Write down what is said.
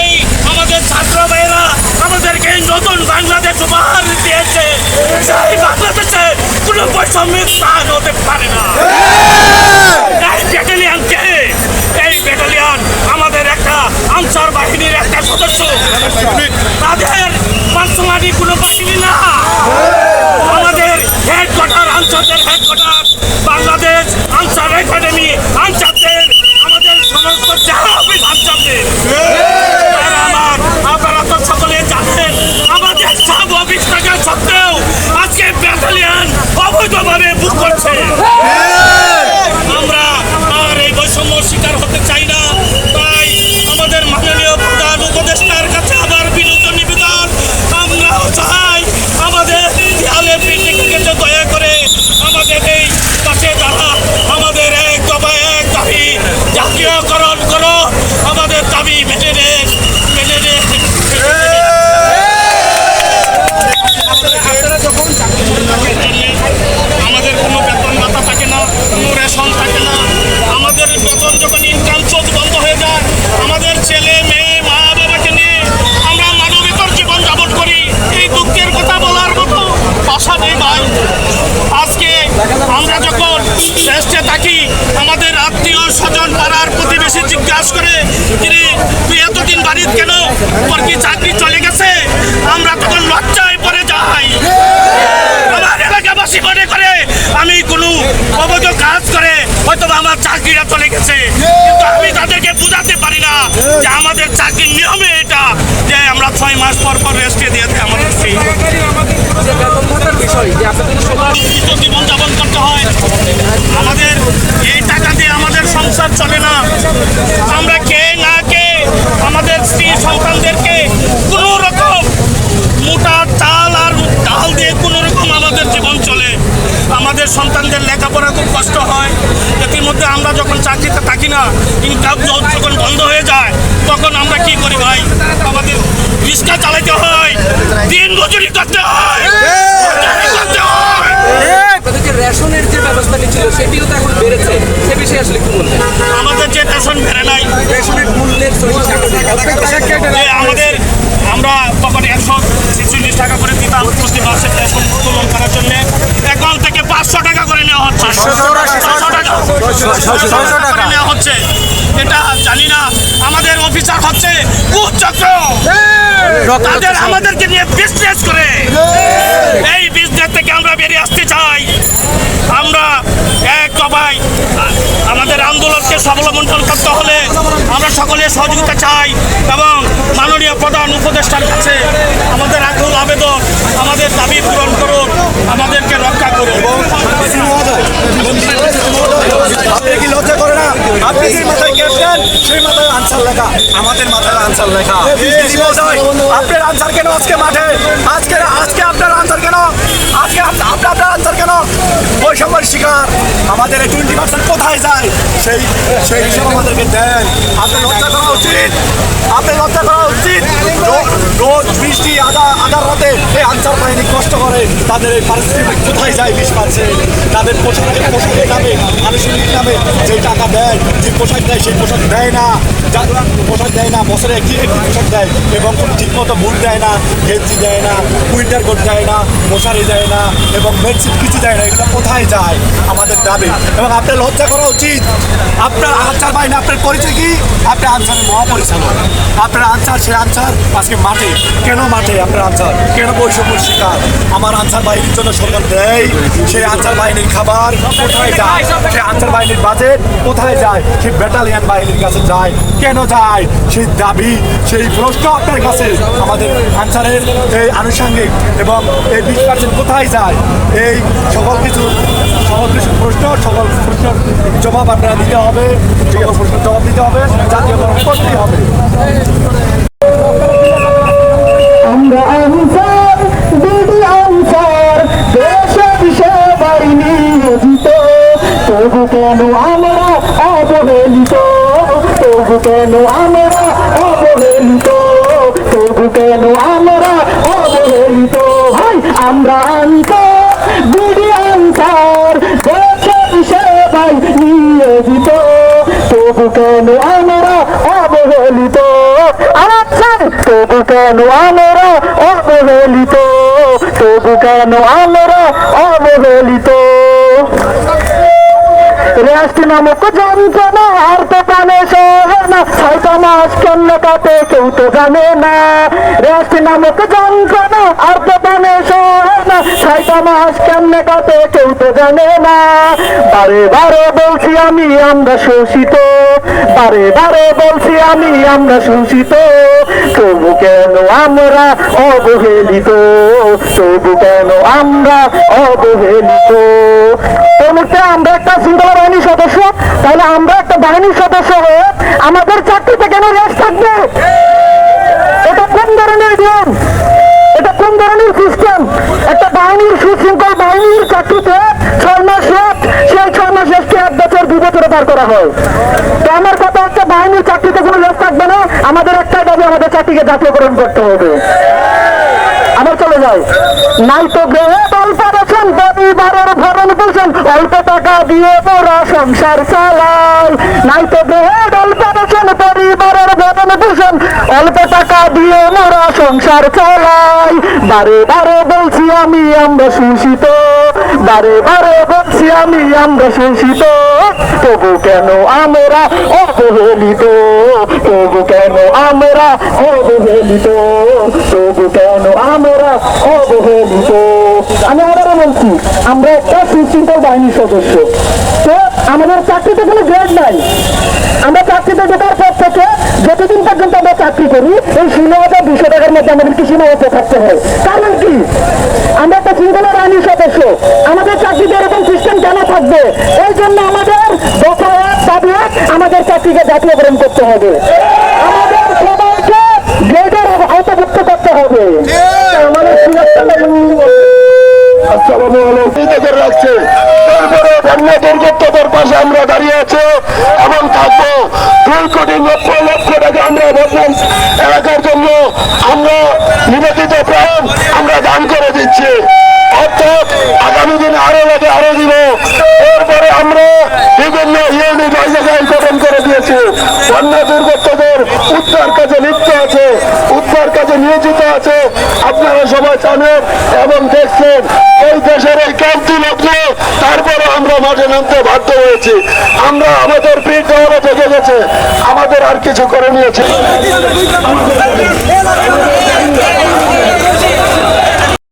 এই আমাদের ছাত্র আমাদেরকে নতুন বাংলাদেশ উপহার দিয়েছে। কোনো বৈষম্যের হতে পারে না। এই ব্যাটালিয়ান কে? এই আমাদের একটা আনসার বাহিনীর একটা সদস্য। তাদের পার্সোনালি কোনো বাহিনী না। আমাদের দাবি মেনে নেন মেনে নেন আমাদের কোনো বেতন ভাতা থাকে না কোনো রেশন থাকে না আমাদের বেতন যখন ইনকাম সোর্স বন্ধ হয়ে যায় আমাদের ছেলে মেয়ে মা বাবাকে নিয়ে আমরা মানবিকর জীবন যাপন করি এই দুঃখের কথা বলার মতো ভাষা নেই ভাই আজকে আমরা যখন রেস্টে থাকি আমাদের আত্মীয় স্বজন পাড়ার প্রতিবেশী জিজ্ঞাসা করে কিরে তুই বাড়িতে কেন? তোর কি চাকরি চলে গেছে? আমরা তখন লজ্জায় পড়ে যাই। আমার এলাকাবাসী মনে করে, আমি কোনো অবৈধ কাজ করে হয়তো আমার চাকরিটা চলে গেছে। কিন্তু আমি তাদেরকে বুঝাতে পারি না যে আমাদের চাকরির নিয়মে এটা, যে আমরা ছয় মাস পর পর রেস্টে দিয়ে দেয় আমাদের সেই জীবনযাপন করতে হয়। আমাদের এই টাকা দিয়ে আমাদের সংসার চলে না। আমরা আমাদের স্ত্রী সন্তানদেরকে কোনো রকম মোটা চাল আর ডাল দিয়ে কোনো রকম আমাদের জীবন চলে। আমাদের সন্তানদের লেখাপড়া খুব কষ্ট হয়। এটির মধ্যে আমরা যখন চাকরিতে থাকি না, ইনকাম যখন বন্ধ হয়ে যায়, তখন আমরা কি করি ভাই? আমাদের রিক্সা চালাতে হয়। দিন মজুরি করতে হয়। রেশনের যে ব্যবস্থাটি ছিল সেটিও তো এখন বেড়েছে। সে বিষয়ে আসলে কি বলবেন আমাদের যে রেশন বেড়ে নাই রেশনের মূল্যের যে আমাদের আমরা তখন একশো ছেচল্লিশ টাকা করে দিতাম প্রতি মাসে উত্তোলন করার জন্য এখন থেকে পাঁচশো টাকা করে নেওয়া হচ্ছে। টাকা। নেওয়া হচ্ছে। এটা জানি না। আমাদের অফিসার হচ্ছে কুচক্র। তাদের আমাদেরকে নিয়ে বিজনেস করে। এই বিজনেস থেকে আমরা বেরিয়ে আসতে চাই। আমরা এক দফায় আমাদের আন্দোলনকে সফলমন্ডন করতে হলে আমরা সকলে সহযোগিতা চাই এবং মাননীয় প্রধান উপদেষ্টার কাছে আমাদের আকুল আবেদন, আমাদের দাবি পূরণ করুন, আমাদেরকে রক্ষা করুন। লেখা আমাদের মাথায় আনসার লেখা। আপনার আনসার কেন আজকে মাঠে? আজকে আজকে আপনার আনসার কেন? আজকে আপ- আপনার আপনার আনসার কেন? বৈষম্যের শিকার। আমাদের এই টোয়েন্টি পার্সেন্ট কোথায় যায়? সেই সেই হিসাব আমাদেরকে দেন। আপনি লজ্জা করা উচিত। আপনি লজ্জা করা উচিত। রোজ বৃষ্টি আধা আধা রাতে এই আনসার বাহিনী কষ্ট করে। তাদের এই পারিশ্রমিক কোথায় যায়? বিশ পার্সেন্ট তাদের পোশাকের পোশাকের নামে আনুষঙ্গিক নামে যে টাকা দেয় যে পোশাক দেয়, সেই পোশাক দেয় না। যা- পোশাক দেয় না, বছরে একটি একটি পোশাক দেয় এবং ঠিক মতো বুট দেয় না, গেঞ্জি দেয় না, উইন্টার কোট দেয় না, মশারি দেয় না এবং বেডশিট কিছু দেয় না, এগুলো কোথায় যায়? আমাদের দাবি। এবং আপনার লজ্জা করা উচিত। আপনার আনসার বাহিনী আপনার পরিচয় কি? আপনি আনসারের মহাপরিচালক। আপনার আনসার, সে আনসার আজকে মাঠে। কেন মাঠে আপনার আনসার? কেন বৈষম্য শিকার? আমার আনসার বাহিনীর জন্য সরকার দেয়, সেই আনসার বাহিনীর খাবার কোথায় যায়? সেই আনসার বাহিনীর বাজেট কোথায় যায়? সেই ব্যাটালিয়ান বাহিনীর কাছে যায়। কেন যায়? সেই দাবি, সেই প্রশ্ন আপনার কাছে। আমাদের আনসারের এই আনুষঙ্গিক এবং এই বিশ পার্সেন্ট কোথায় যায়? এই সকল কিছু সকল কিছু প্রশ্ন, সকল প্রশ্নের জবাব আপনারা দিতে হবে। সকল প্রশ্নের জবাব দিতে হবে জাতীয়করণ করতে হবে। আমরা তবু কেন আমরা অবহেলিত? তবু কেন আমরা অবহেলিত? তবু কেন আমরা অবহেলিত? ভাই আমরা আনসার দিদি আনসার সেবাই নিয়োজিত তবু কেন আমরা অবহেলিত? কেন আমরা অবহেলিত? তবু কেন আমরা অবহেলিত? রেস্ট নামক যন্ত্রণা আর তো কানে সহে না। ছয়টা মাস কেমনে কাটে কেউ তো জানে না। রেস্ট নামক যন্ত্রণা আর তো কানে সহে না। ছয়টা মাস কেমনে কাটে কেউ তো জানে না। বারে বারে বলছি আমি, আমরা শোষিত। বারে বারে বলছি আমি, আমরা শোষিত। তবু কেন আমরা অবহেলিত? তবু কেন আমরা অবহেলিত এই মুহূর্তে আমরা একটা শৃঙ্খলা বাহিনীর সদস্য তাহলে আমরা একটা বাহিনীর সদস্য হয়ে আমাদের চাকরিতে কেন রেস্ট থাকবে। এটা কোন ধরনের নিয়ম এটা কোন ধরনের সিস্টেম একটা বাহিনীর সুশৃঙ্খল বাহিনীর চাকরিতে ছয় মাস রেস্ট সেই ছয় মাস রেস্টকে এক বছর, দু বছরে পার করা হয়। তো আমার কথা হচ্ছে বাহিনীর চাকরিতে কোনো রেস্ট থাকবে না, আমাদের একটাই দাবি, আমাদের চাকরিকে জাতীয়করণ করতে হবে। আবার চলে যায় নাই তো গ্রহে দল পারেছেন পরিবারের ভরণ পোষণ অল্প টাকা দিয়ে মোরা সংসার চালাই নাই তো গ্রহে অল্প পারেছেন পরিবারের ভরণ পোষণ অল্প টাকা দিয়ে মোরা সংসার চালাই। বারে বারে বলছি আমি আমরা শোষিত। বারে বারে বলছি আমি, আমরা শোষিত। তবু কেন আমরা অবহেলিত? তবু কেন আমরা অবহেলিত? তবু কেন আমরা অবহেলিত? আমি আবারও বলছি, আমরা একটা সুশৃঙ্খল বাহিনীর সদস্য। তো আমাদের চাকরিতে কোনো গ্রেড নাই। আমরা চাকরিতে ঢোকার পর থেকে যতদিন পর্যন্ত আমরা চাকরি করি, এই ষোলো হাজার দুশো টাকার মধ্যে আমাদেরকে সীমাবদ্ধ থাকতে হয়। কারণ কি? আমরা একটা শৃঙ্খলা বাহিনীর সদস্য আমাদের চাকরিতে এরকম সিস্টেম কেন থাকবে এই জন্য আমাদের দফা এক দাবি এক, চাকরিকে জাতীয়করণ করতে হবে। আমাদের আওতাভুক্ত করতে হবে। আমাদের আমরা আমরা দান করে দিচ্ছি। আগামী দিনে আরও লাগে আরও দিব। এরপরে আমরা বিভিন্ন জায়গায় দিয়েছি বন্যা দুর্গতদের উদ্ধার কাজে লিপ্ত আছে, উদ্ধার কাজে নিয়োজিত আছে। আপনারা সবাই জানেন এবং দেখছেন, এই দেশের এই ক্রান্তি লগ্ন, তারপরে আমরা মাঠে নামতে বাধ্য হয়েছি। আমরা আমাদের পিঠ দেওয়ালে থেকে গেছে। আমাদের আর কিছু করে নিয়েছে।